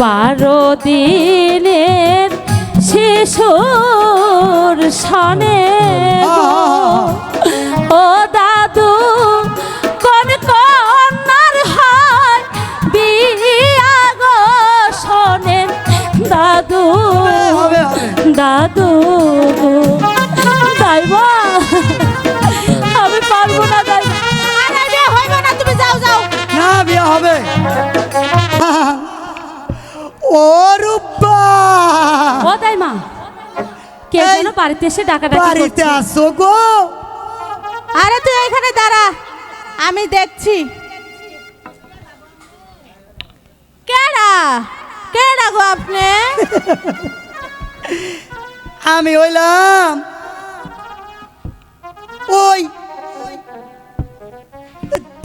বারো দিনের শিশুর সনে ও দাদু কোন কন্যার হয় বিয়া গো শোনেন। দাদু দাদু ও রূপা। ও দাই মা। কে যেন বাড়িতে এসে ডাকাডাকি বাড়িতে আসো গো। আরে তুই এখানে দাঁড়া। আমি দেখছি। কেডা? কেডা গো আপনি? আমি হইলাম ওই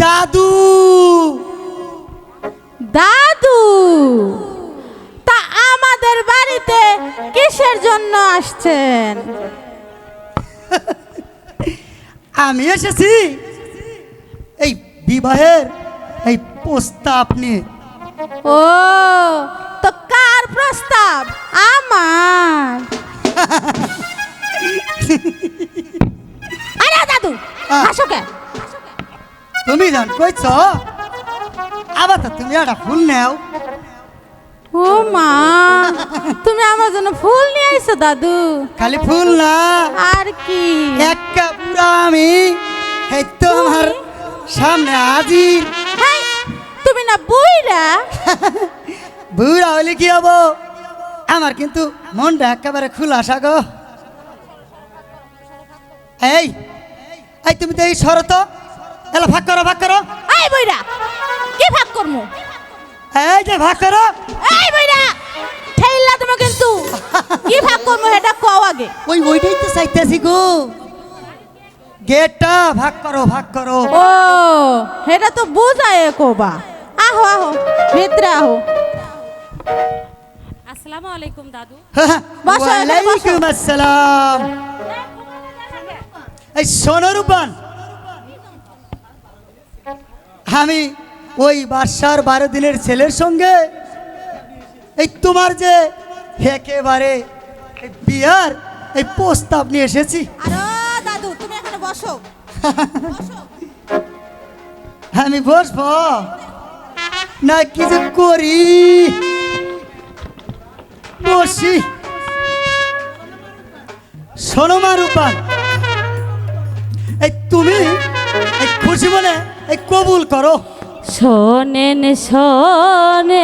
দাদু। দাদু তা আমাদের বাড়িতে কিসের জন্য আসছেন? আমি এসেছি। এই বিবাহের এই প্রস্তাব নিয়ে। ও তো কার প্রস্তাব? আমার। আরে দাদু। হাসো কে? তুমি জান কইছ? আবার তো তুমি একটা ফুল নেও। ও মা তুমি আমার জন্য ফুল নিয়ে আইছো দাদু। খালি ফুল না আর কি? একটা পুরা আমি এই তো আমার সামনে হাজির। তুমি না বুইরা বুড়া হইলে কি হব? আমার কিন্তু মনটা একেবারে খুলাসা গো এই এই তুমি তো এই শরত এলা ভাগ করো ভাগ করো। এই বুইরা কি ভাগ করমু? এই যে ভাগ করো। এই বুইরা ঠেইলা তুমি কিন্তু। কি ভাগ করমু এটা কও আগে। ওই ওইটাই তো চাইতেছি গো। গেটটা ভাগ করো ভাগ করো। ও এটা তো বুঝায় কোবা। আহো আহো ভিতরে আহো। আসসালামু আলাইকুম দাদু। বসো, এখানে ওয়ালাইকুম আসসালাম। এই সোনরূপান আমি ওই বাদশার বারো দিনের ছেলের সঙ্গে? এই তোমার যে একেবারে এই বিয়ার এই প্রস্তাব নিয়ে এসেছি। দাদু তুমি এখানে বসো। বসো। আমি বসবো? না কি যে করি? বসি। সোনমা রূপান এই তুমি এই খুশি মনে এই কবুল করো। শোনেন শোনেন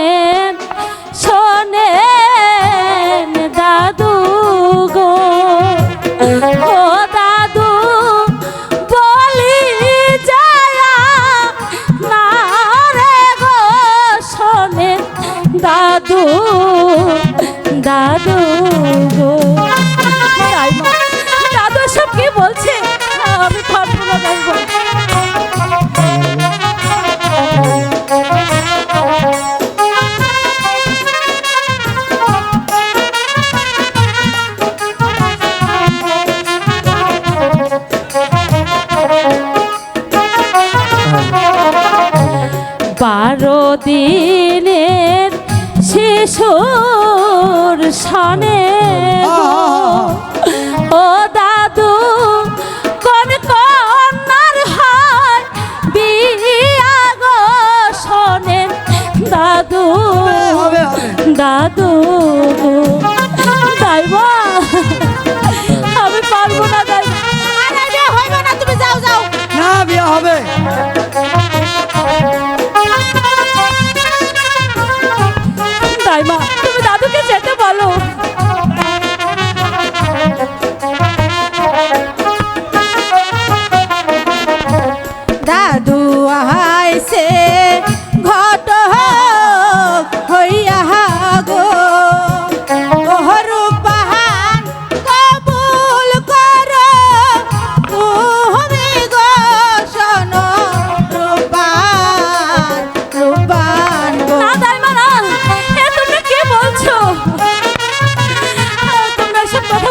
বারো দিনের শিশুর সনে ও দাদু কোন কন্যার হয় বিয়া গো শোনেন দাদু হবে হবে দাদু দাইবা আমি পারব না দাই হইবে না তুমি যাও যাও। না বিয়ে হবে। সম্ভব